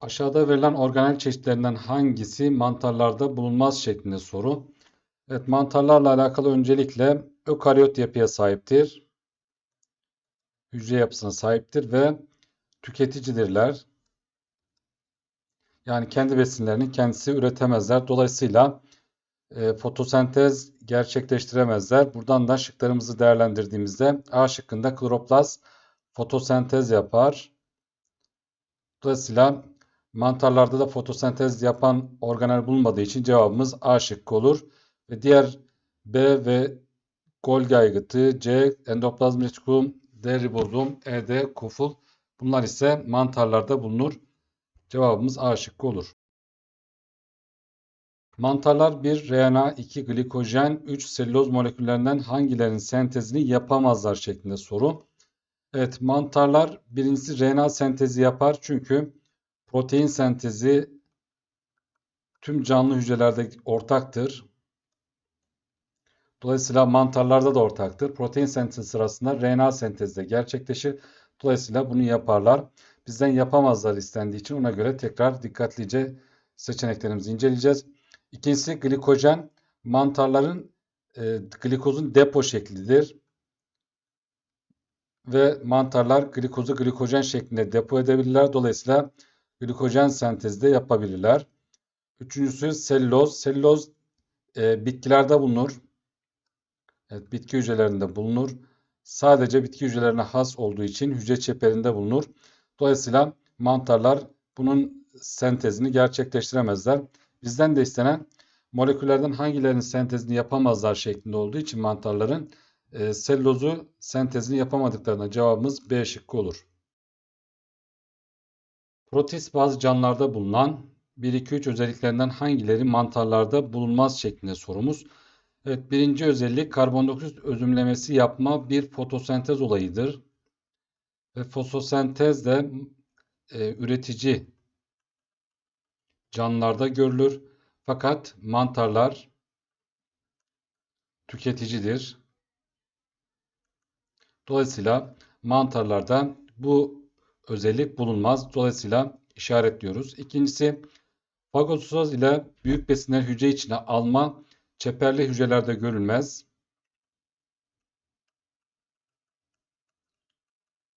Aşağıda verilen organel çeşitlerinden hangisi mantarlarda bulunmaz şeklinde soru. Evet mantarlarla alakalı öncelikle ökaryot yapıya sahiptir. Hücre yapısına sahiptir ve tüketicidirler. Yani kendi besinlerini kendisi üretemezler. Dolayısıyla e, fotosentez gerçekleştiremezler. Buradan da şıklarımızı değerlendirdiğimizde A şıkkında kloroplast fotosentez yapar. Dolayısıyla mantarlarda da fotosentez yapan organel bulunmadığı için cevabımız A şıkkı olur. Ve diğer B ve Golgi aygıtı, C endoplazm retikulum, D ribozom, E de koful. Bunlar ise mantarlarda bulunur. Cevabımız A şıkkı olur. Mantarlar 1 RNA, 2 glikojen, 3 selüloz moleküllerinden hangilerinin sentezini yapamazlar şeklinde soru. Evet mantarlar birincisi RNA sentezi yapar çünkü protein sentezi tüm canlı hücrelerde ortaktır. Dolayısıyla mantarlarda da ortaktır. Protein sentezi sırasında RNA sentezi de gerçekleşir. Dolayısıyla bunu yaparlar. Bizden yapamazlar istendiği için ona göre tekrar dikkatlice seçeneklerimizi inceleyeceğiz. İkincisi glikojen mantarların e, glikozun depo şeklidir. Ve mantarlar glikozu glikojen şeklinde depo edebilirler. Dolayısıyla glikojen sentezi de yapabilirler. Üçüncüsü selüloz. Selüloz e, bitkilerde bulunur. Evet, bitki hücrelerinde bulunur. Sadece bitki hücrelerine has olduğu için hücre çeperinde bulunur. Dolayısıyla mantarlar bunun sentezini gerçekleştiremezler. Bizden de istenen moleküllerden hangilerinin sentezini yapamazlar şeklinde olduğu için mantarların e, selülozu sentezini yapamadıklarına cevabımız B şıkkı olur. Protist bazı canlılarda bulunan 1-2-3 özelliklerinden hangileri mantarlarda bulunmaz şeklinde sorumuz. Evet, birinci özellik karbondioksit özümlemesi yapma bir fotosentez olayıdır. Ve fotosentez de e, üretici canlılarda görülür. Fakat mantarlar tüketicidir. Dolayısıyla mantarlarda bu özellik bulunmaz. Dolayısıyla işaretliyoruz. İkincisi fagotoz ile büyük besinler hücre içine alma çeperli hücrelerde görülmez.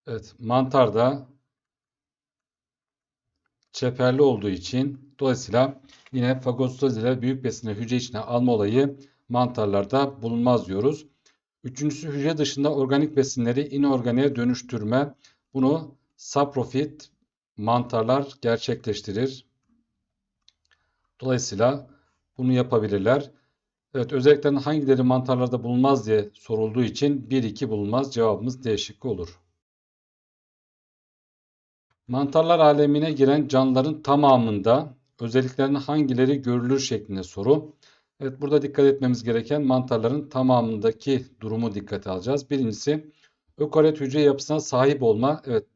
Evet, mantarda çeperli olduğu için dolayısıyla yine fagostoz ile büyük besinleri hücre içine alma olayı mantarlarda bulunmaz diyoruz. Üçüncüsü hücre dışında organik besinleri inorganiğe dönüştürme. Bunu saprofit mantarlar gerçekleştirir. Dolayısıyla bunu yapabilirler. Evet özelliklerin hangileri mantarlarda bulunmaz diye sorulduğu için 1-2 bulunmaz. Cevabımız D şıkkı olur. Mantarlar alemine giren canlıların tamamında özelliklerinin hangileri görülür şeklinde soru. Evet burada dikkat etmemiz gereken mantarların tamamındaki durumu dikkate alacağız. Birincisi ökaryot hücre yapısına sahip olma. Evet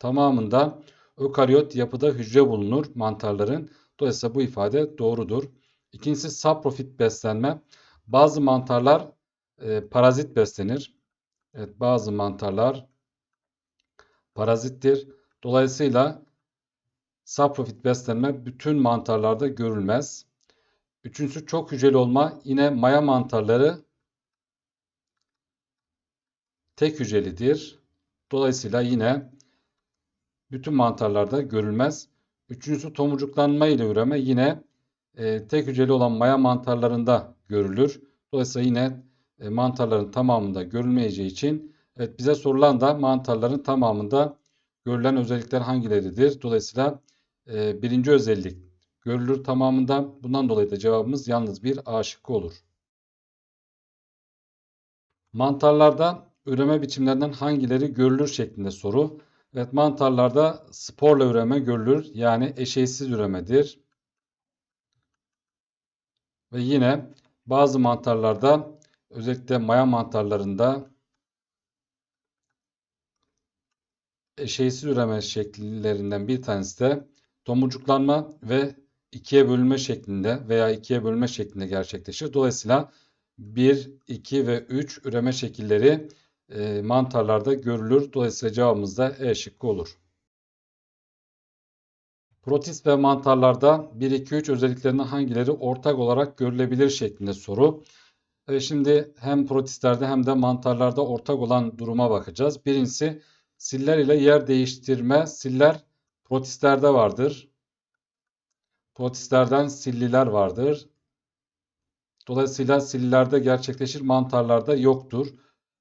tamamında ökaryot yapıda hücre bulunur mantarların. Dolayısıyla bu ifade doğrudur. İkincisi saprofit beslenme. Bazı mantarlar e, parazit beslenir. Evet bazı mantarlar parazittir. Dolayısıyla saprofit beslenme bütün mantarlarda görülmez. Üçüncüsü çok hücreli olma. Yine maya mantarları tek hücrelidir. Dolayısıyla yine bütün mantarlarda görülmez. Üçüncüsü tomurcuklanma ile üreme yine e, tek hücreli olan maya mantarlarında görülür. Dolayısıyla yine e, mantarların tamamında görülmeyeceği için evet bize sorulan da mantarların tamamında görülen özellikler hangileridir? Dolayısıyla e, birinci özellik görülür tamamında. Bundan dolayı da cevabımız yalnız bir A şıkkı olur. Mantarlarda üreme biçimlerinden hangileri görülür şeklinde soru. Evet mantarlarda sporla üreme görülür. Yani eşeysiz üremedir. Ve yine bazı mantarlarda özellikle maya mantarlarında eşeğsiz üreme şekillerinden bir tanesi de tomurcuklanma ve ikiye bölünme şeklinde veya ikiye bölünme şeklinde gerçekleşir. Dolayısıyla 1, 2 ve 3 üreme şekilleri e, mantarlarda görülür. Dolayısıyla cevabımız da E şıkkı olur. Protist ve mantarlarda 1, 2, 3 özelliklerinden hangileri ortak olarak görülebilir şeklinde soru. Evet, şimdi hem protistlerde hem de mantarlarda ortak olan duruma bakacağız. Birincisi siller ile yer değiştirme. Siller protistlerde vardır. Protistlerden silliler vardır. Dolayısıyla sillilerde gerçekleşir, mantarlarda yoktur.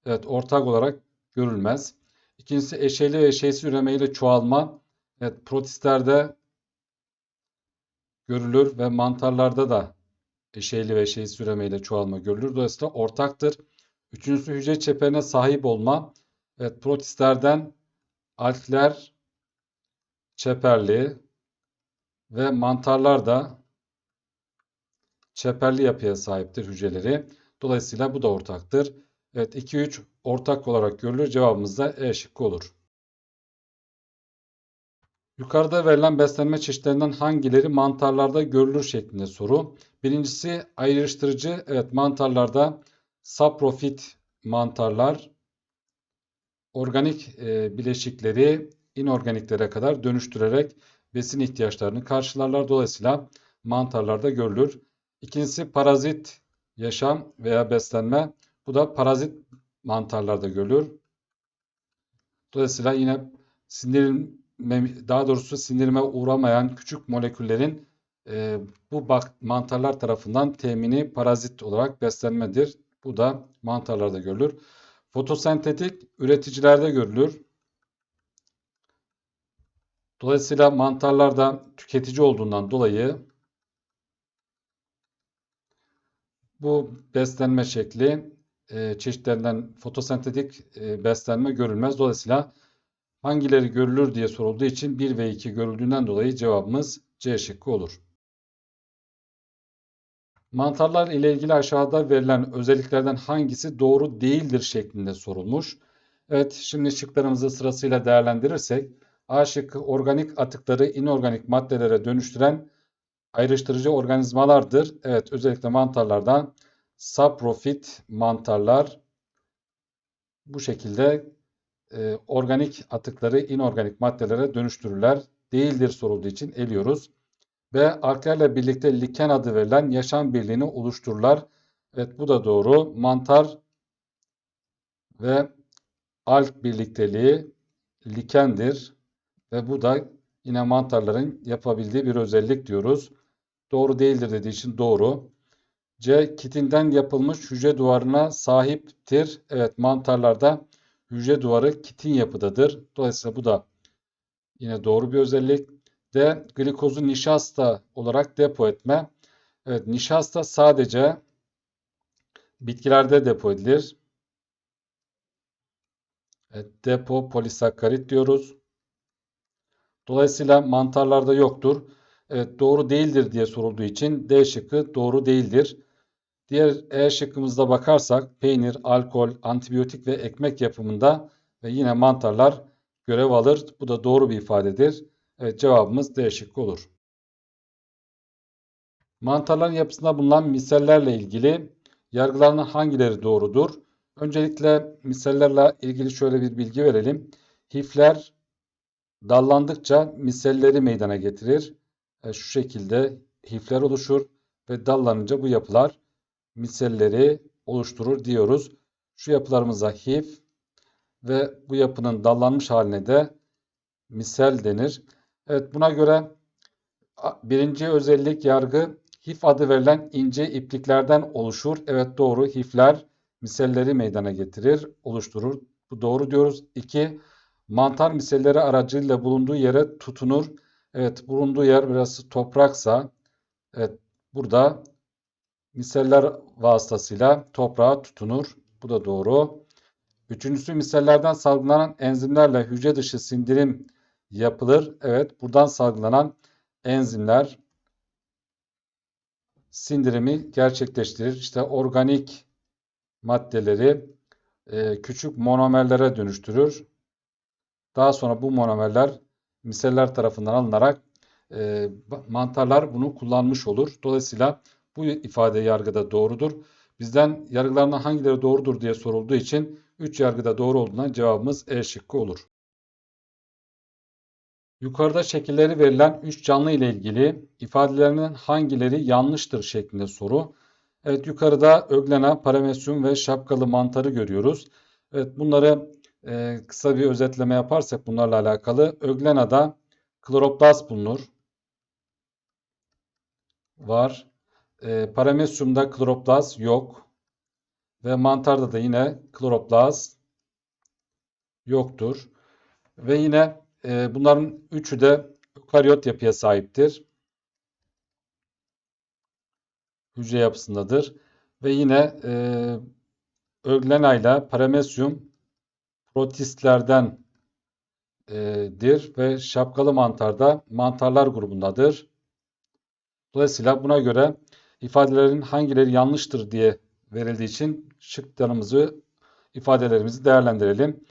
Evet, ortak olarak görülmez. İkincisi eşeyli ve eşeğsiz üreme ile çoğalma. Evet, protistlerde görülür ve mantarlarda da eşeyli ve eşeğsiz üreme ile çoğalma görülür. Dolayısıyla ortaktır. Üçüncüsü hücre çeperine sahip olma. Evet, protistlerden alkler çeperli ve mantarlar da çeperli yapıya sahiptir hücreleri. Dolayısıyla bu da ortaktır. Evet 2-3 ortak olarak görülür. Cevabımız da E şıkkı olur. Yukarıda verilen beslenme çeşitlerinden hangileri mantarlarda görülür şeklinde soru. Birincisi ayrıştırıcı. Evet mantarlarda saprofit mantarlar organik e, bileşikleri inorganiklere kadar dönüştürerek besin ihtiyaçlarını karşılarlar. Dolayısıyla mantarlarda görülür. İkincisi parazit yaşam veya beslenme. Bu da parazit mantarlarda görülür. Dolayısıyla yine sindirim daha doğrusu sindirime uğramayan küçük moleküllerin e, bu bak mantarlar tarafından temini parazit olarak beslenmedir. Bu da mantarlarda görülür. Fotosentetik üreticilerde görülür. Dolayısıyla mantarlarda tüketici olduğundan dolayı bu beslenme şekli e, çeşitlerinden fotosentetik e, beslenme görülmez. Dolayısıyla hangileri görülür diye sorulduğu için 1 ve 2 görüldüğünden dolayı cevabımız C şıkkı olur. Mantarlar ile ilgili aşağıda verilen özelliklerden hangisi doğru değildir şeklinde sorulmuş. Evet şimdi şıklarımızı sırasıyla değerlendirirsek A şıkkı organik atıkları inorganik maddelere dönüştüren ayrıştırıcı organizmalardır. Evet özellikle mantarlardan saprofit mantarlar bu şekilde e, organik atıkları inorganik maddelere dönüştürürler. Değildir sorulduğu için eliyoruz. Ve alklerle birlikte liken adı verilen yaşam birliğini oluştururlar. Evet bu da doğru. Mantar ve alk birlikteliği likendir. Ve bu da yine mantarların yapabildiği bir özellik diyoruz. Doğru değildir dediği için doğru. C. Kitinden yapılmış hücre duvarına sahiptir. Evet mantarlarda hücre duvarı kitin yapıdadır. Dolayısıyla bu da yine doğru bir özellik. D. Glikozu nişasta olarak depo etme. Evet nişasta sadece bitkilerde depo edilir. Evet, depo polisakkarit diyoruz. Dolayısıyla mantarlarda yoktur. Evet doğru değildir diye sorulduğu için D şıkkı doğru değildir. Diğer E şıkkımızda bakarsak peynir, alkol, antibiyotik ve ekmek yapımında ve yine mantarlar görev alır. Bu da doğru bir ifadedir. Evet cevabımız D şıkkı olur. Mantarların yapısında bulunan misellerle ilgili yargılarının hangileri doğrudur? Öncelikle misellerle ilgili şöyle bir bilgi verelim. Hifler dallandıkça miselleri meydana getirir. E, şu şekilde hifler oluşur ve dallanınca bu yapılar miselleri oluşturur diyoruz. Şu yapılarımıza hif ve bu yapının dallanmış haline de misel denir. Evet buna göre birinci özellik yargı hif adı verilen ince ipliklerden oluşur. Evet doğru hifler miselleri meydana getirir, oluşturur. Bu doğru diyoruz. İki mantar miselleri aracılığıyla bulunduğu yere tutunur. Evet bulunduğu yer biraz topraksa evet burada miseller vasıtasıyla toprağa tutunur. Bu da doğru. Üçüncüsü misellerden salgılanan enzimlerle hücre dışı sindirim yapılır. Evet buradan salgılanan enzimler sindirimi gerçekleştirir. İşte organik maddeleri e, küçük monomerlere dönüştürür. Daha sonra bu monomerler miseller tarafından alınarak e, mantarlar bunu kullanmış olur. Dolayısıyla bu ifade yargıda doğrudur. Bizden yargılarından hangileri doğrudur diye sorulduğu için 3 yargıda doğru olduğundan cevabımız E şıkkı olur. Yukarıda şekilleri verilen 3 canlı ile ilgili ifadelerinin hangileri yanlıştır şeklinde soru. Evet yukarıda öglena, paramesyum ve şapkalı mantarı görüyoruz. Evet bunları e, kısa bir özetleme yaparsak bunlarla alakalı. Öglena'da kloroplast bulunur. Var. E, paramesyumda kloroplast yok. Ve mantarda da yine kloroplast yoktur. Ve yine e, bunların üçü de ökaryot yapıya sahiptir. Hücre yapısındadır. Ve yine e, Öglena ile paramesyum protistlerden dir ve şapkalı mantarda mantarlar grubundadır. Dolayısıyla buna göre ifadelerin hangileri yanlıştır diye verildiği için şıklarımızı ifadelerimizi değerlendirelim.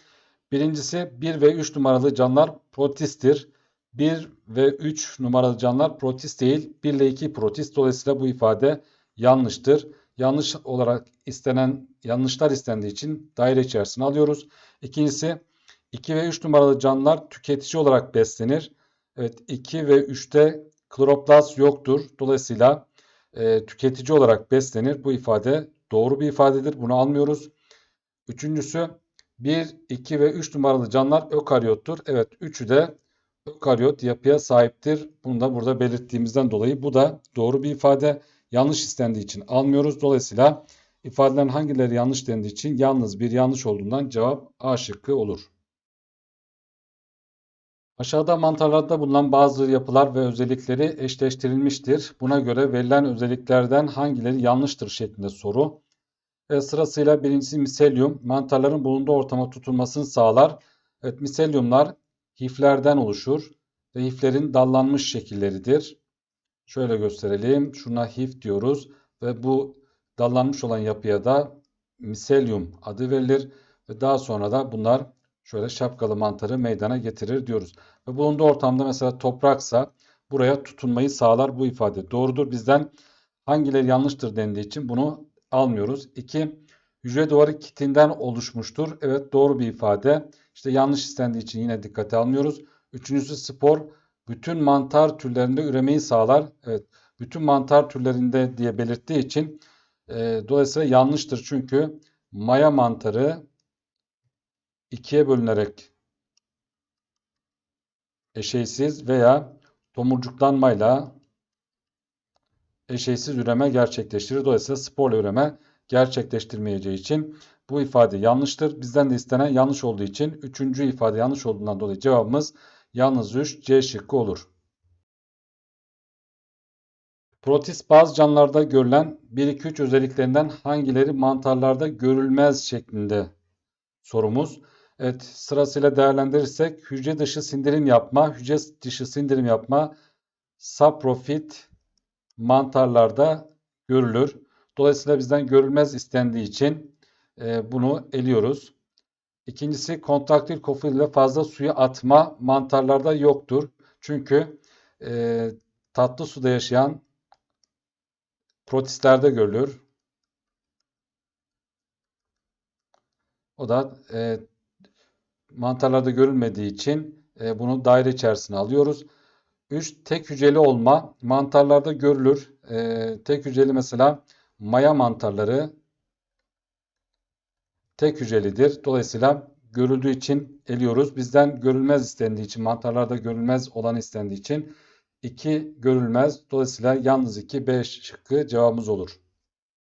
Birincisi 1 ve 3 numaralı canlılar protisttir. 1 ve 3 numaralı canlılar protist değil. 1 ile 2 protist. Dolayısıyla bu ifade yanlıştır. Yanlış olarak istenen yanlışlar istendiği için daire içerisine alıyoruz. İkincisi 2 ve 3 numaralı canlılar tüketici olarak beslenir. Evet 2 ve 3'te kloroplast yoktur. Dolayısıyla e, tüketici olarak beslenir. Bu ifade doğru bir ifadedir. Bunu almıyoruz. Üçüncüsü 1, 2 ve 3 numaralı canlılar ökaryottur. Evet üçü de ökaryot yapıya sahiptir. Bunu da burada belirttiğimizden dolayı bu da doğru bir ifade. Yanlış istendiği için almıyoruz. Dolayısıyla ifadelerin hangileri yanlış dendiği için yalnız bir yanlış olduğundan cevap A şıkkı olur. Aşağıda mantarlarda bulunan bazı yapılar ve özellikleri eşleştirilmiştir. Buna göre verilen özelliklerden hangileri yanlıştır şeklinde soru. E, sırasıyla birincisi miselyum. Mantarların bulunduğu ortama tutulmasını sağlar. Evet, miselyumlar hiflerden oluşur ve hiflerin dallanmış şekilleridir. Şöyle gösterelim. Şuna hif diyoruz ve bu dallanmış olan yapıya da miselyum adı verilir ve daha sonra da bunlar şöyle şapkalı mantarı meydana getirir diyoruz. Ve bulunduğu ortamda mesela topraksa buraya tutunmayı sağlar bu ifade. Doğrudur bizden hangileri yanlıştır dendiği için bunu almıyoruz. 2. Hücre duvarı kitinden oluşmuştur. Evet doğru bir ifade. İşte yanlış istendiği için yine dikkate almıyoruz. Üçüncüsü spor bütün mantar türlerinde üremeyi sağlar. Evet bütün mantar türlerinde diye belirttiği için e, dolayısıyla yanlıştır. Çünkü maya mantarı ikiye bölünerek eşeysiz veya tomurcuklanmayla eşeysiz üreme gerçekleştirir. Dolayısıyla sporla üreme gerçekleştirmeyeceği için bu ifade yanlıştır. Bizden de istenen yanlış olduğu için üçüncü ifade yanlış olduğundan dolayı cevabımız yalnız 3 C şıkkı olur. Protist bazı canlılarda görülen 1-2-3 özelliklerinden hangileri mantarlarda görülmez şeklinde sorumuz. Evet sırasıyla değerlendirirsek hücre dışı sindirim yapma, hücre dışı sindirim yapma saprofit mantarlarda görülür. Dolayısıyla bizden görülmez istendiği için e, bunu eliyoruz. İkincisi kontraktil kofil ile fazla suyu atma mantarlarda yoktur. Çünkü e, tatlı suda yaşayan protistlerde görülür. O da e, mantarlarda görülmediği için e, bunu daire içerisine alıyoruz. 3. Tek hücreli olma mantarlarda görülür. E, tek hücreli mesela maya mantarları tek hücrelidir. Dolayısıyla görüldüğü için eliyoruz. Bizden görülmez istendiği için mantarlarda görülmez olan istendiği için 2 görülmez. Dolayısıyla yalnız 2 B şıkkı cevabımız olur.